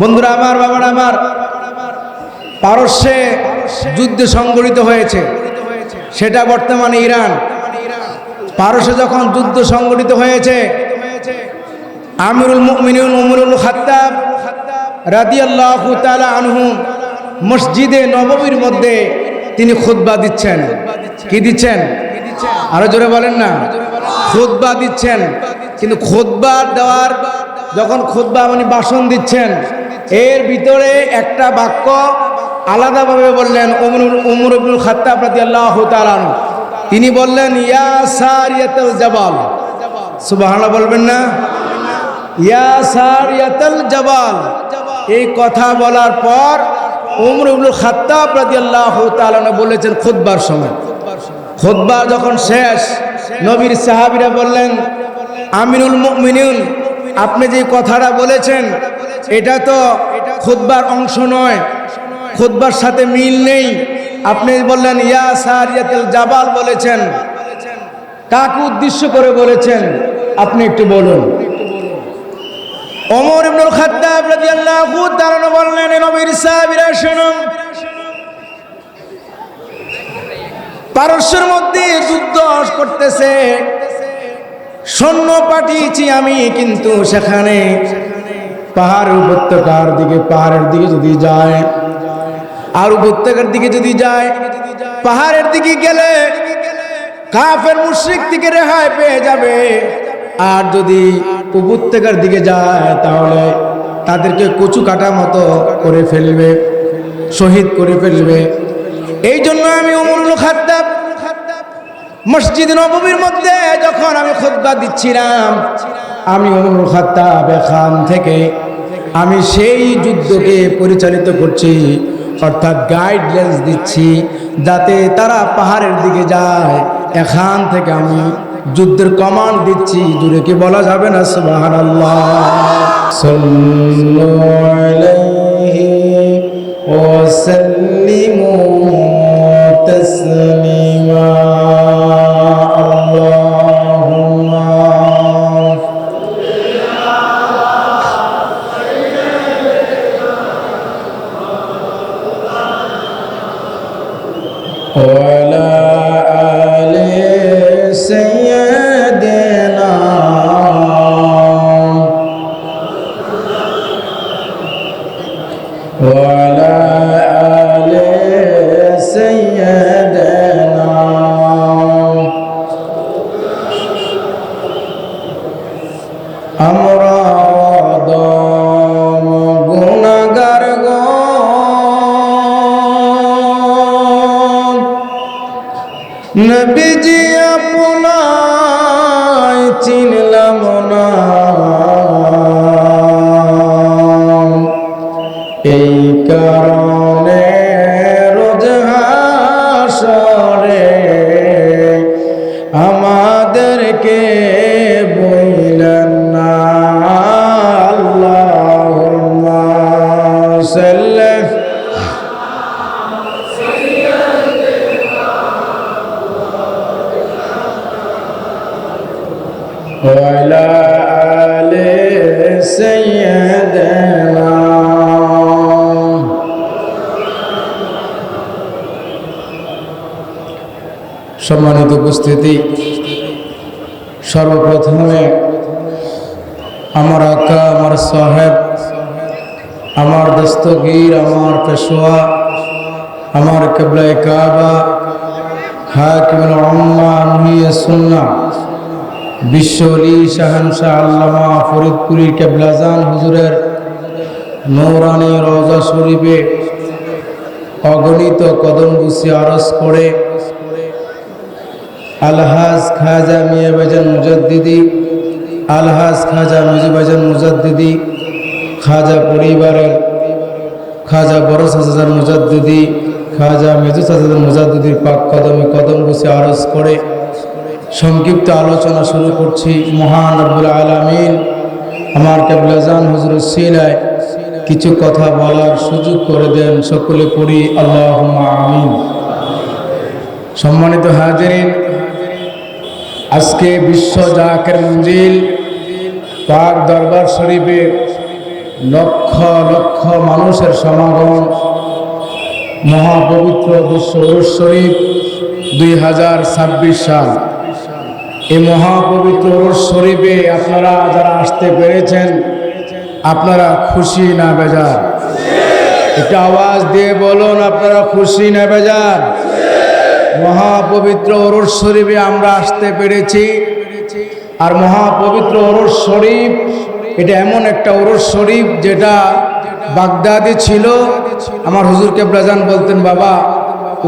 বন্ধুরা আমার, বাবার আমার, পারস্যে যুদ্ধে সংগঠিত হয়েছে। সেটা বর্তমানে ইরান। পারস্যে যখন যুদ্ধ সংগঠিত হয়েছে, আমিরুল মুমিনুল উমরুল খাত্তাব রাদিয়াল্লাহু তাআলা আনহু মসজিদে নববীর মধ্যে তিনি খুতবা দিচ্ছেন। কি দিচ্ছেন? আরও জোরে বলেন না। খুতবা দিচ্ছেন। কিন্তু খুতবা দেওয়ার, যখন খুতবা মানে বাসন দিচ্ছেন এর ভিতরে একটা বাক্য আলাদাভাবে বললেন উমরুল উমর ইবনুল খাত্তাব রাদিয়াল্লাহু তাআলা আনহু। তিনি বললেন, ইয়া সারিয়াতুল জাবাল। সুবহানাল্লাহ বলবেন না। ইয়া সারিয়াতুল জাবাল। এই কথা বলার পর উমর ইবনুল খাত্তাব রাদিয়াল্লাহু তাআলা আনহু বলেছেন খুতবার সময়। খুতবা যখন শেষ, নবীর সাহাবীরা বললেন, আমিনুল মুমিনুন, আপনি যে কথাটা বলেছেন এটা তো খুতবার অংশ নয়। খুতবার সাথে মিল নেই। আপনি বললেন ইয়া সারিয়াতুল জাবাল বলেছেন। কাকে উদ্দেশ্য করে বলেছেন? আপনি একটু বলুন। অমর ইবনুল খাত্তাব রাদিয়াল্লাহু তাআলা বললেন নবীর সাহাবীরা শুনুন। পারস্যের মধ্যে যুদ্ধ করতেছে। সৈন্য পাঠিয়েছি আমি কিন্তু সেখানে পাহাড় উপত্যকার দিকে, পাহাড়ের দিকে যদি যায়, আর উপত্যকার দিকে যদি যায়, পাহাড়ের দিকে গেলে কাফের মুশ্রিক থেকে রেহাই পেয়ে যাবে। আর যদি উপত্যকার দিকে যায়, তাহলে তাদেরকে কচু কাটা মতো করে ফেলবে, শহীদ করে ফেলবে। এই জন্য আমি অমরুল খাদ্দাব মসজিদ নবমীর মধ্যে যখন আমি খুতবা দিচ্ছিলাম আমি অমর খাত্তাব খান থেকে আমি সেই যুদ্ধকে পরিচালিত করছি, অর্থাৎ গাইডলাইন্স দিচ্ছি, যাতে তারা পাহাড়ের দিকে যায়। এখান থেকে আমি যুদ্ধের কমান্ড দিচ্ছি, দূরে কি বলা যাবে না? সুবাহান নবীজি আপনায় চিনলাম না। وعلى آل سيدنا সম্মানিত উপস্থিতি সর্বপ্রথমে আমার আকা আমার সাহেব আমার দস্তগীর আমার পেশোয়া আমার কেবলায় কাবা হাকিমুল উম্মাহ মুহিয়ে সুন্নাহ বিশ্বলি শাহানশাহ আল্লামা ফরিদপুরি কেবলাজান হুজুরের নৌরানি রওজা শরীফে অগণিত কদম বুসি আরজ করে আলহাজ খাজা মিয়া বাজান মুজাদ্দিদি, আলহাজ খাজা মুজিবাজান মুজাদ্দিদি, খাজা পরিবারের খাজা বড় সাজার মুজাদ্দিদি, খাজা মেজু সাজার মুজাদ্দিদির পাক কদমে কদম বুসি আরজ করে সংক্ষিপ্ত আলোচনা শুরু করছি। মহান রব্বুল আলমিন আমার কেবলাজান হুজুর সিলায় কিছু কথা বলার সুযোগ করে দেন। সকলে পড়ি আল্লাহ আমিন। সম্মানিত হাজিরিন, আজকে বিশ্ব জাকের মঞ্জিল, পাক দরবার শরীফে লক্ষ লক্ষ মানুষের সমাগম, মহাপবিত্র বিশ্ব শরীফ দুই হাজার ছাব্বিশ সাল। এই মহাপবিত্র শরীফে আপনারা যারা আসতে পেরেছেন, আপনারা খুশি না বেজার? একটা আওয়াজ দিয়ে বলুন, আপনারা খুশি না বেজার? মহাপবিত্র অরুষ শরীফে আমরা আসতে পেরেছি। আর মহাপবিত্র অরুষ শরীফ, এটা এমন একটা অরুষ শরীফ যেটা বাগদাদি ছিল। আমার হুজুর কেবলাজান বলতেন, বাবা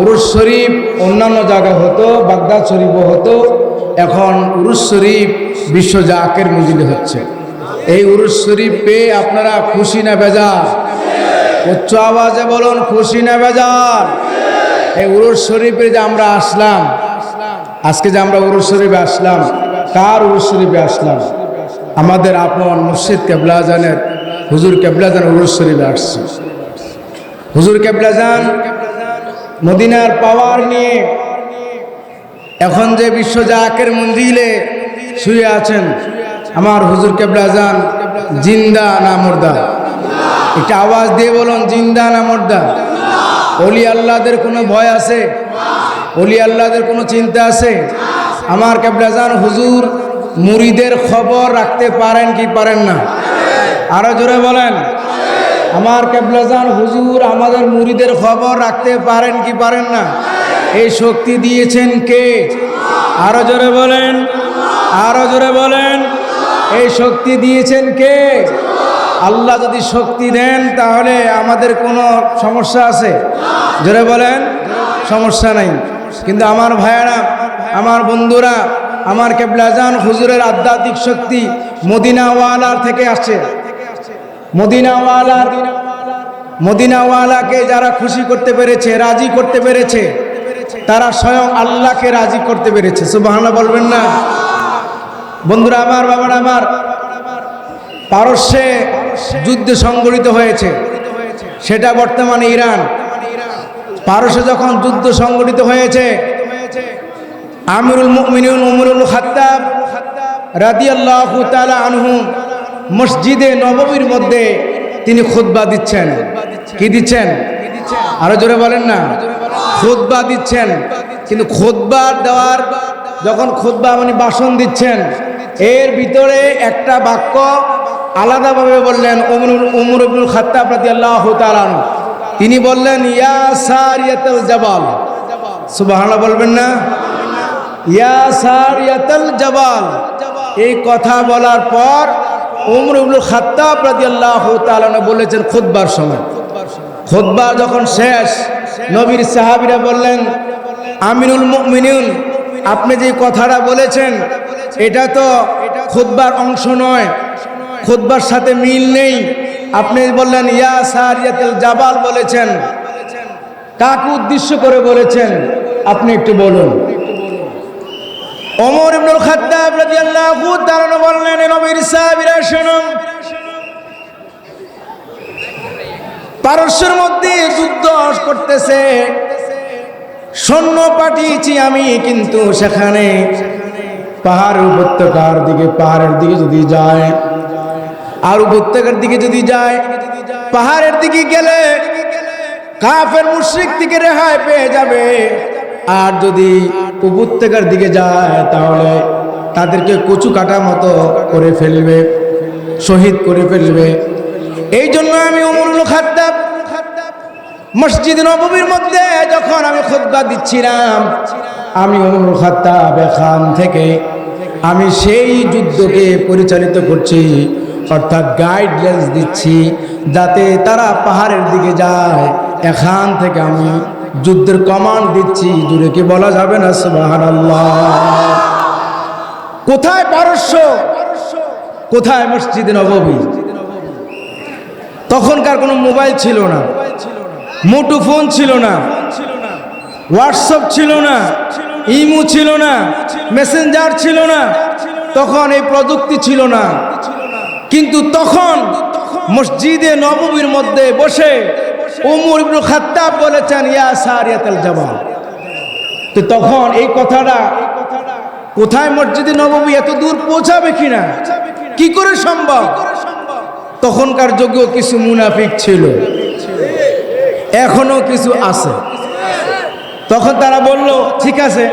উরুস শরীফ অন্যান্য জায়গা হতো, বাগদাদ শরীফও হতো এখন উরুস শরীফ বিশ্ব জাকের মজিলে হচ্ছে। এই উরুস শরীফ পেয়ে আপনারা খুশি না বেজার? উচ্চ আওয়াজে বলুন, খুশি না বেজার? এই উরুস শরীফে যে আমরা আসলাম, আজকে যে আমরা উরুস শরীফে আসলাম, কার উরুস শরীফে আসলাম? আমাদের আপন মুর্শিদ কেবলাজানের হুজুর কেবলাজান উরুস শরীফে আসছে। হুজুর কেবলাজান মদিনার পাওয়ার নিয়ে এখন যে বিশ্ব জাকের মন্দিরে শুয়ে আছেন, আমার হুজুর কেবলাজান জিন্দা না মুর্দা? একটা আওয়াজ দিয়ে বলুন, জিন্দা না মুর্দা? অলি আল্লাহদের কোনো ভয় আছে? অলি আল্লাহদের কোনো চিন্তা আছে? আমার কেবলাজান হুজুর মুড়িদের খবর রাখতে পারেন কি পারেন না? আরও জোরে বলেন। আমার কেবলাজান হুজুর আমাদের মুড়িদের খবর রাখতে পারেন কি পারেন না? এই শক্তি দিয়েছেন কে? আরও জোরে বলেন। আরও জোরে বলেন। এই শক্তি দিয়েছেন কে? আল্লাহ যদি শক্তি দেন, তাহলে আমাদের কোনো সমস্যা আছে। জোরে বলেন। সমস্যা নাই। কিন্তু আমার ভাইয়েরা, আমার বন্ধুরা, আমার কেবলাজান হুজুরের আধ্যাত্মিক শক্তি মদিনাওয়ালার থেকে আসছে। মদিনাওয়ালার, মদিনাওয়ালাকে যারা খুশি করতে পেরেছে, রাজি করতে পেরেছে তারা স্বয়ং আল্লাহকে রাজি করতে পেরেছে। সুবাহানা বলবেন না? বন্ধুরা, আমার বাবারা, আমার পারস্যে যুদ্ধ সংগঠিত হয়েছে। সেটা বর্তমানে ইরান। পারস্যে যখন যুদ্ধ সংগঠিত হয়েছে, আমিরুল মুমিনুন উমরুল খাত্তাব রাদিয়াল্লাহু তাআলা আনহু মসজিদে নবমীর মধ্যে তিনি খুতবা দিচ্ছেন। কি দিচ্ছেন? আরও জোরে বলেন না। খুতবা দিচ্ছেন। কিন্তু খুতবা দেওয়ার যখন খুতবা মানে বাসন দিচ্ছেন, এর ভিতরে একটা বাক্য আলাদাভাবে বললেন উমরুল উমর ইবনুল খাত্তাব রাদিয়াল্লাহু তাআলা আনহু। তিনি বললেন, ইয়া সারিয়াতুল জবাল। সুবহানাল্লাহ বলবেন না। ইয়া সারিয়াতুল জবাল। এই কথা বলার পর উমর ইবনুল খাত্তাব রাদিয়াল্লাহু তাআলা আনহু বলেছেন খুতবার সময়। খুতবা যখন শেষ, নবীর সাহাবীরা বললেন আমিনুল মুমিনুন, আপনি যে কথাটা বলেছেন, এটা তো খুতবার অংশ নয়। খুতবার সাথে মিল নেই। আপনি বললেন, ইয়া সারিয়াতুল জাবাল বলেছেন। কাকে উদ্দেশ্য করে বলেছেন? আপনি একটু বলুন। ওমর ইবনুল খাত্তাব রাদিয়াল্লাহু তাআলা বললেন নবীর সাহাবীরা, শুনুন। পারস্যের মধ্যে যুদ্ধ করতেছে। সৈন্য পাঠিয়েছি আমি, কিন্তু সেখানে পাহাড় উপত্যকার দিকে, পাহাড়ের দিকে যদি যায়, আর উপত্যকার দিকে যদি যায়, পাহাড়ের দিকে গেলে কাফের মুশ্রিক থেকে রেহাই পেয়ে যাবে। আর যদি উপত্যকার দিকে যায়, তাহলে তাদেরকে কচু কাটা মতো করে ফেলবে, শহীদ করে ফেলবে। এই জন্য আমি উমরুল খাদ্দাব মসজিদ নবমীর মধ্যে যখন আমি খুদ্া দিচ্ছিলাম, আমি উমরুল খাত্তাব এখান থেকে আমি সেই যুদ্ধকে পরিচালিত করছি, অর্থাৎ গাইডলাইন্স দিচ্ছি যাতে তারা পাহাড়ের দিকে যায়। এখান থেকে আমি যুদ্ধের কমান্ড দিচ্ছি, জুড়ে কি বলা যাবে না? সুবাহান কোথায় পারস্য? কোথায় মসজিদ নবমী তখনকার কোনো মোবাইল ছিল না। মোটু ফোন ছিল না। হোয়াটসঅ্যাপ ছিল না। ইমু ছিল না। মেসেঞ্জার ছিল না। তখন এই প্রযুক্তি ছিল না। কিন্তু তখন মসজিদে নবমীর মধ্যে বসে উমর ইবনু খাত্তাব বলেছেন, ইয়া সারিয়াতুল জামাল তো তখন এই কথাটা কোথায় মসজিদে নবমী এত দূর পৌঁছাবে কিনা? কি করে সম্ভব? তখনকার যুগেও কিছু মুনাফিক ছিল। এখনও কিছু আছে। তখন তারা বলল, ঠিক আছে।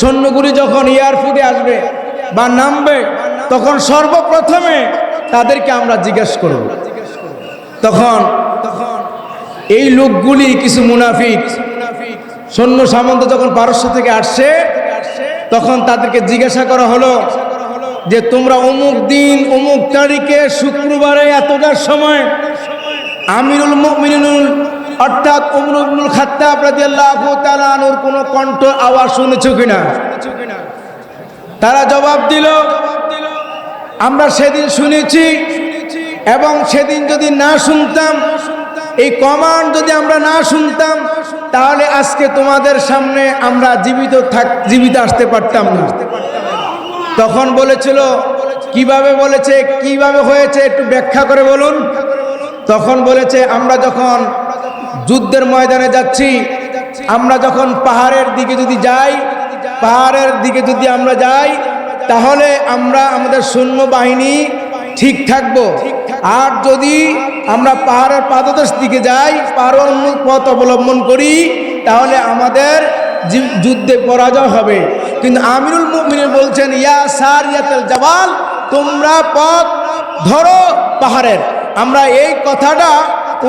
সৈন্যগুলি যখন এয়ারপোর্টে আসবে বা নামবে, তখন সর্বপ্রথমে তাদেরকে আমরা জিজ্ঞেস করব। তখন এই লোকগুলি কিছু মুনাফিক, সৈন্য সামন্ত যখন পারস্য থেকে আসছে তখন তাদেরকে জিজ্ঞাসা করা হলো যে তোমরা অমুক দিন, অমুক তারিখে শুক্রবারে এতটার সময় আমিরুল মিনুল অর্থাৎ উমরুল খাত্তাব রাদিয়াল্লাহু তাআলা আনহুর কোনো কণ্ঠ আওয়াজ শুনেছো কিনা? তারা জবাব দিল, আমরা সেদিন শুনেছি এবং সেদিন যদি না শুনতাম, এই কমান্ড যদি আমরা না শুনতাম, তাহলে আজকে তোমাদের সামনে আমরা জীবিত থাক, জীবিত আসতে পারতাম না। তখন বলেছিল, কীভাবে বলেছে, কীভাবে হয়েছে, একটু ব্যাখ্যা করে বলুন। তখন বলেছে, আমরা যখন যুদ্ধের ময়দানে যাচ্ছি, আমরা যখন পাহাড়ের দিকে যদি যাই, পাহাড়ের দিকে যদি আমরা যাই, তাহলে আমরা আমাদের সৈন্য বাহিনী ঠিক থাকব। আর যদি আমরা পাহাড়ের পাদদেশ দিকে যাই পাহাড় পথ অবলম্বন করি, তাহলে আমাদের যুদ্ধে পরাজয় হবে। কিন্তু আমিরুল মুমিনিন বলছেন, ইয়া সার ইয়াতেল জাবাল, তোমরা পথ ধরো পাহাড়ের। আমরা এই কথাটা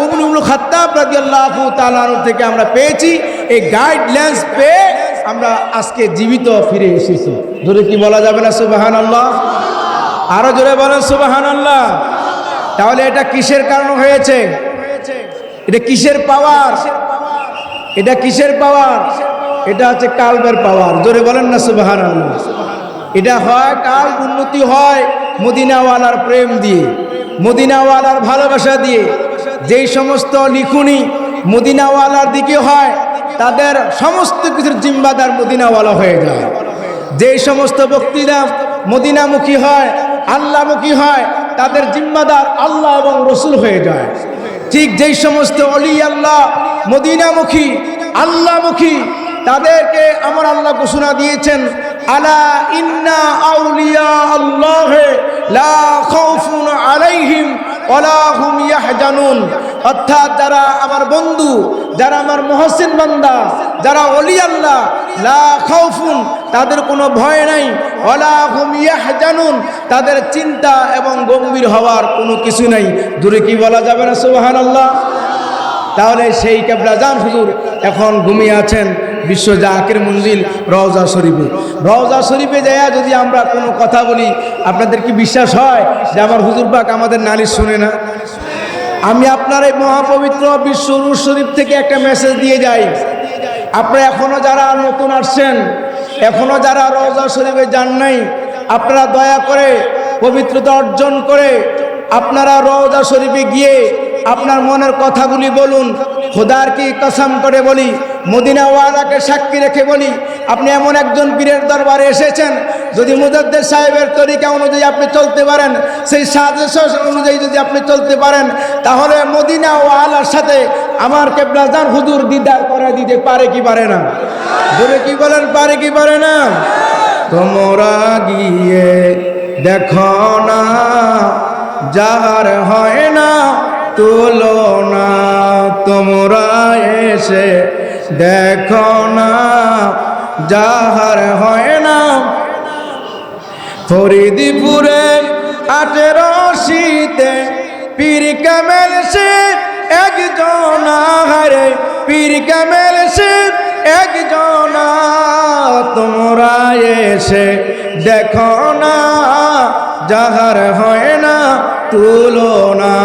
উমরুল খাত্তাব রাদিয়াল্লাহু তাআলা আনহু থেকে আমরা পেয়েছি। এই গাইডলাইন্স পেয়ে আমরা আজকে জীবিত ফিরে এসেছি। ধরে কি বলা যাবে না সুবাহান আল্লাহ আরও জোরে বলেন সুবাহান আল্লাহ তাহলে এটা কিসের কারণ হয়েছে? এটা কিসের পাওয়ার এটা কিসের পাওয়ার এটা হচ্ছে কালবের পাওয়ার। জোরে বলেন না, সুবহানাল্লাহ। এটা হয় কাল, উন্নতি হয় মদিনাওয়ালার প্রেম দিয়ে, মদিনাওয়ালার ভালোবাসা দিয়ে। যেই সমস্ত লিখুনি মদিনাওয়ালার দিকে হয়, তাদের সমস্ত কিছুর জিম্বাদার মদিনাওয়ালা হয়ে যায়। যেই সমস্ত বক্তৃতা মদিনামুখী হয় আল্লাহমুখী হয়, তাদের জিম্মাদার আল্লাহ এবং রসুল হয়ে যায়। ঠিক যেই সমস্ত অলি আল্লাহ মদিনামুখী আল্লাহমুখী তাদেরকে আমার আল্লাহ ঘোষণা দিয়েছেন, আলা ইন্না আউলিয়া আল্লাহ লা খাউফুন আলাইহিম ওয়ালা হুম ইয়াহজানুন। অর্থাৎ যারা আমার বন্ধু, যারা আমার মহসিন বান্দা, যারা অলি আল্লাহ, লা খাউফুন, তাদের কোনো ভয় নাই, ওয়ালা হুম ইয়াহজানুন, তাদের চিন্তা এবং গম্ভীর হওয়ার কোনো কিছু নাই। দূরে কি বলা যাবে না, সুবহানাল্লাহ? তাহলে সেই কেবলাজান হুজুর এখন ঘুমিয়ে আছেন। বিশ্ব জাহাকের মঞ্জিল রওজা শরীফে। রওজা শরীফে যাইয়া যদি আমরা কোনো কথা বলি, আপনাদের কি বিশ্বাস হয় যে আমার হুজুর পাক আমাদের নালিশ শুনে না? আমি আপনার এই মহাপবিত্র বিশ্ব শরীফ থেকে একটা মেসেজ দিয়ে যাই। আপনারা এখনও যারা নতুন আসছেন, এখনও যারা রওজা শরীফে যান নাই, আপনারা দয়া করে পবিত্রতা অর্জন করে আপনারা রওজা শরীফে গিয়ে আপনার মনের কথাগুলি বলুন। খোদার কি কসম করে বলি? মদিনাওয়ালাকে সাক্ষী রেখে বলি, আপনি এমন একজন পীরের দরবারে এসেছেন, যদি মুজাদ্দের সাহেবের তরিকা অনুযায়ী আপনি চলতে পারেন, সেই সাজেশ অনুযায়ী যদি আপনি চলতে পারেন, তাহলে মদিনা ও আলার সাথে আমার কেবলাজান হুজুর দিদার করে দিতে পারে কি পারে না? বলে কি বলেন, পারে কি পারে না? তোমরা গিয়ে দেখো না, যার হয় না তুলনা তোমরা এসে দেখো না, যাহার হয় না। ফরিদপুরে আঠেরো শীতে পীর কামেল সে একজন হারে পীর কামেল সে একজন তোমরা এসে দেখো না, যাহার হয় না তুলনা